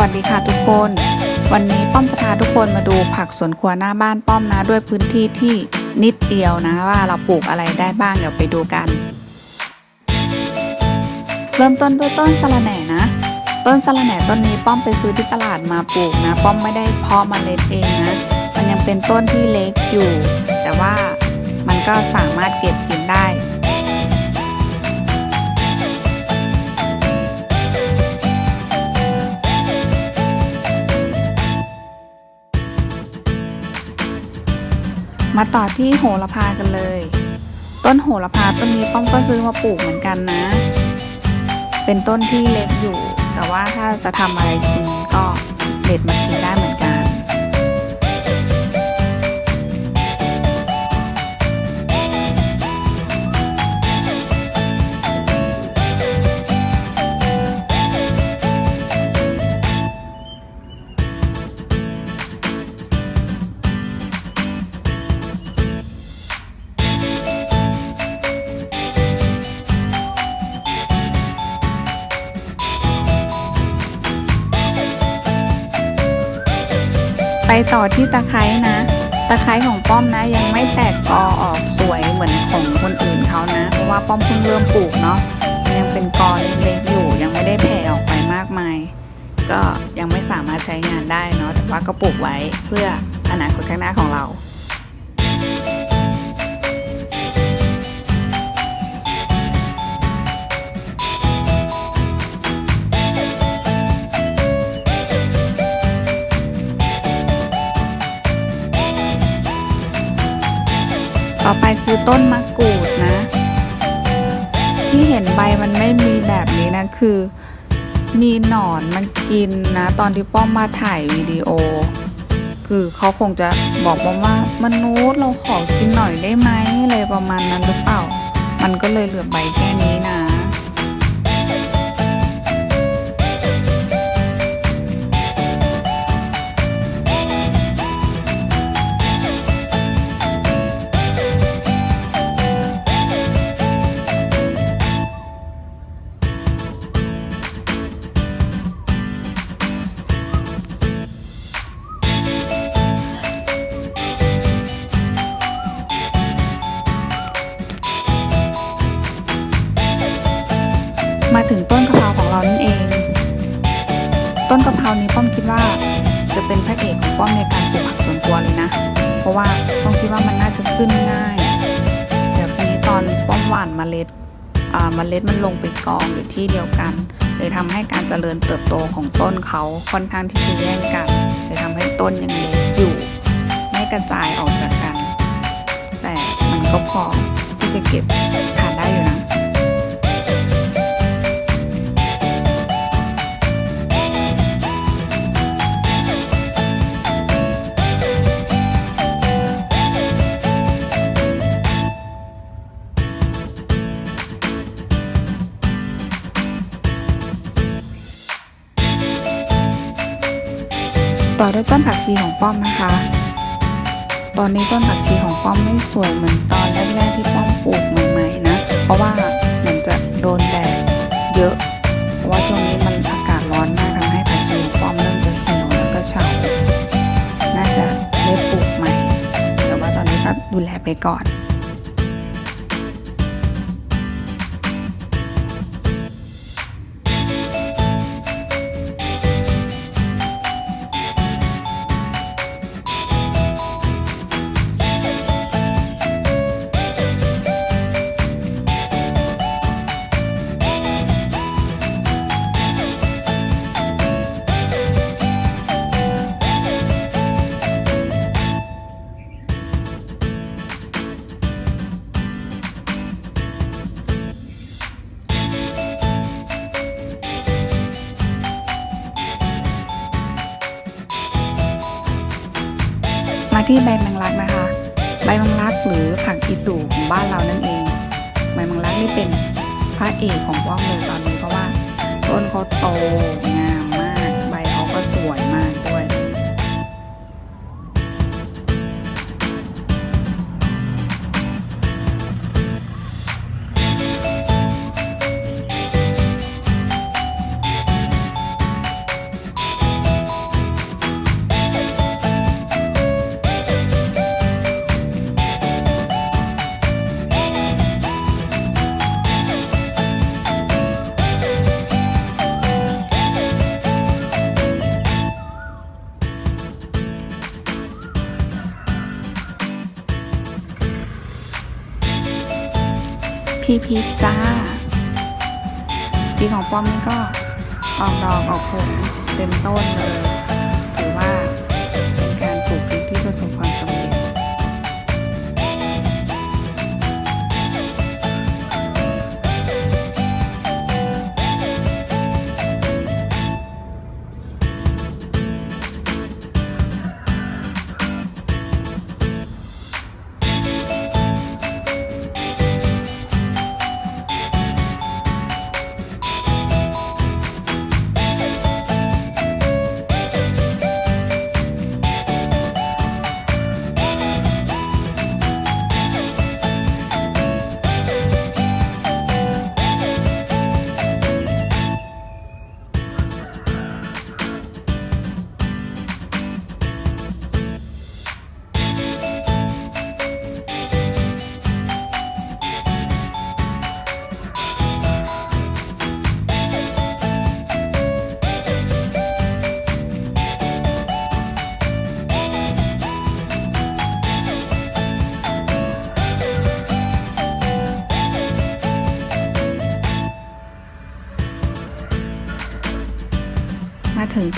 วัสดีค่ะทุกคน วันนี้ป้อมจะพาทุกคนมาดูผักสวนครัวหน้าบ้านป้อมนะ ด้วยพื้นที่ที่นิดเดียวนะว่าเราปลูกอะไรได้บ้างเดี๋ยวไปดูกัน เริ่มต้นด้วยต้นสะระแหน่นะ ต้นสะระแหน่ต้นนี้ป้อมไปซื้อที่ตลาดมาปลูกนะ ป้อมไม่ได้เพาะเมล็ดเองนะมันยังเป็นต้นที่เล็กอยู่ แต่ว่ามันก็สามารถเก็บกินได้ มาต่อที่โหระพากันเลย ต้นโหระพาต้นนี้ป้อมก็ซื้อมาปลูกเหมือนกันนะ เป็นต้นที่เล็กอยู่ แต่ว่าถ้าจะทำอะไรกินก็เด็ดมากินได้เหมือนกัน ต่อที่ตะไคร้นะ ตะไคร้ของป้อมนะยังไม่แตกกอออกสวยเหมือนของคนอื่นเขานะ เพราะว่าป้อมเพิ่งเริ่มปลูกเนาะยังเป็นกอเล็กๆอยู่ ยังไม่ได้แผ่ออกไปมากมาย ก็ยังไม่สามารถใช้งานได้เนาะแต่ว่าก็ปลูกไว้เพื่ออนาคตข้างหน้าของเรา คือต้นมะกรูดนะ ที่เห็นใบมันไม่มีแบบนี้นะคือ มีหนอนมันกินนะ ตอนที่ป้อมมาถ่ายวิดีโอ คือเขาคงจะบอกป้อมว่ามนุษย์เราขอกินหน่อยได้ไหมอะไรประมาณนั้นหรือเปล่า มันก็เลยเหลือใบแค่นี้นะ ต้นกะเพราของเรานั่นเอง ต้นกะเพรานี้ป้อมคิดว่าจะเป็นพระเอกของป้อมในการปลูกผักสวนครัวเลยนะ เพราะว่าป้อมคิดว่ามันน่าจะขึ้นง่ายเดี๋ยวทีนี้ตอนป้อมหว่านเมล็ดอ่าเมล็ดมันลงไปกองอยู่ที่เดียวกันเลยทำให้การเจริญเติบโตของต้นเขาค่อนข้างที่จะแย่งกันเลยทำให้ต้นยังเล็กอยู่ ไม่กระจายออกจากกัน แต่มันก็พอที่จะเก็บทานได้อยู่นะ ต่อด้วยต้นผักชีของป้อมนะคะ ตอนนี้ต้นผักชีของป้อมไม่สวยเหมือนตอนแรกๆที่ป้อมปลูกใหม่ๆนะ เพราะว่ามันจะโดนแดดเยอะ เพราะว่าช่วงนี้มันอากาศร้อนมากทำให้ผักชีของป้อมเริ่มจะเหี่ยวแล้วก็เฉาน่าจะได้ปลูกใหม่ แต่ว่าตอนนี้ก็ดูแลไปก่อน ที่ใบแมงลักนะคะ ใบแมงลักหรือผักอีตู่ของบ้านเรานั่นเอง ใบแมงลักนี่เป็นพระเอกของป้อมเลยตอนนี้เพราะว่าต้นเขาโตงามมาก ใบเขาก็สวยมาก ที่พริกจ้าปีของป้อมนี่ก็ออกดอกออกผลเต็มต้นเลย ถือว่าเป็นการปลูกพริกที่ประสบความสำเร็จ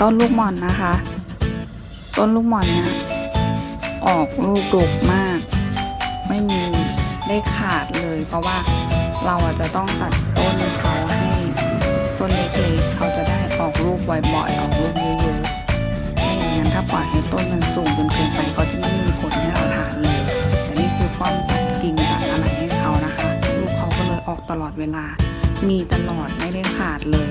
ต้นลูกหม่อนนะคะ ต้นลูกหม่อนเนี่ยออกลูกดกมาก ไม่มีได้ขาดเลย เพราะว่าเราอาจจะต้องตัดต้นเขาให้ต้นเล็กๆเขาจะได้ออกลูกบ่อยๆออกลูกเยอะๆไม่อย่างนั้นถ้าปล่อยให้ต้นมันสูงจนเกินไปเขาจะไม่มีผลให้เราทานเลย แต่นี่คือป้อมตัดกิ่งตัดอะไรให้เขานะคะ ลูกเขาก็เลยออกตลอดเวลา มีตลอดไม่ได้ขาดเลย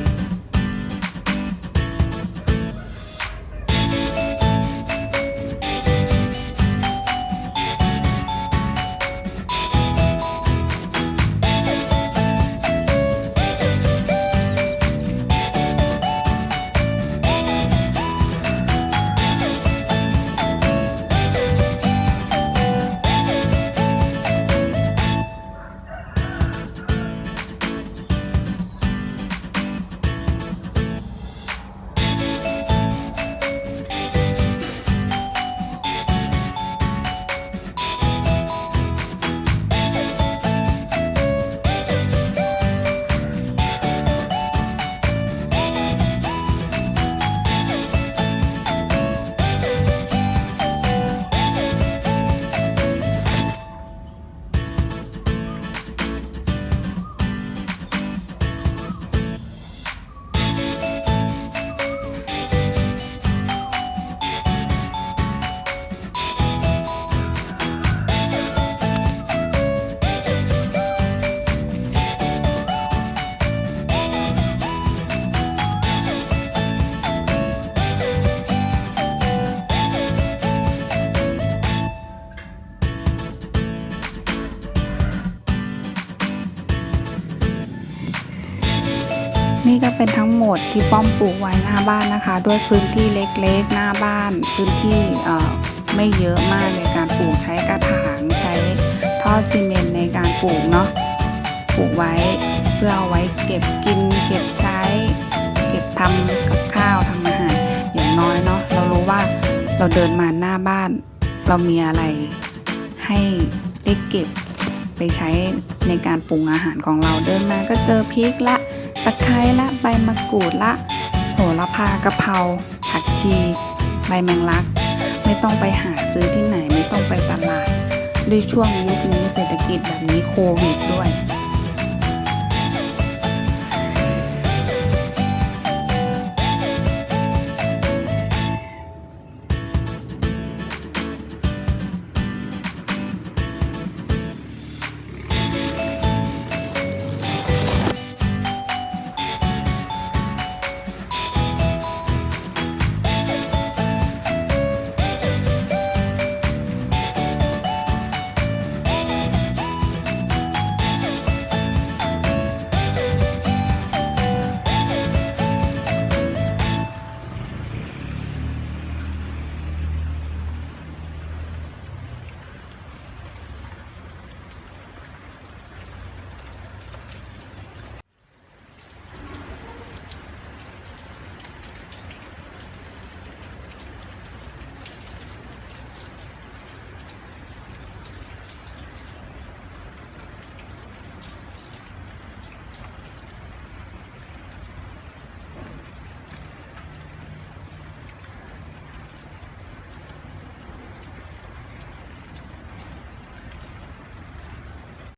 นี่ก็เป็นทั้งหมดที่ป้อมปลูกไว้หน้าบ้านนะคะ ด้วยพื้นที่เล็กๆ หน้าบ้าน พื้นที่เอ่อไม่เยอะมากในการปลูกใช้กระถางใช้ท่อซีเมนต์ในการปลูกเนาะปลูกไว้เพื่อเอาไว้เก็บกิน เก็บใช้ เก็บทำกับข้าวทำอาหารอย่างน้อยเนาะเรารู้ว่าเราเดินมาหน้าบ้าน เรามีอะไรให้ได้เก็บไปใช้ในการปรุงอาหารของเราเดินมาก็เจอพริกละะไคร้ละใบมะกรูดละ โหระพากะเพราผักชี ใบแมงลัก ไม่ต้องไปหาซื้อที่ไหนไม่ต้องไปตลาดด้วยช่วงยุคนี้เศรษฐกิจแบบนี้โควิดด้วย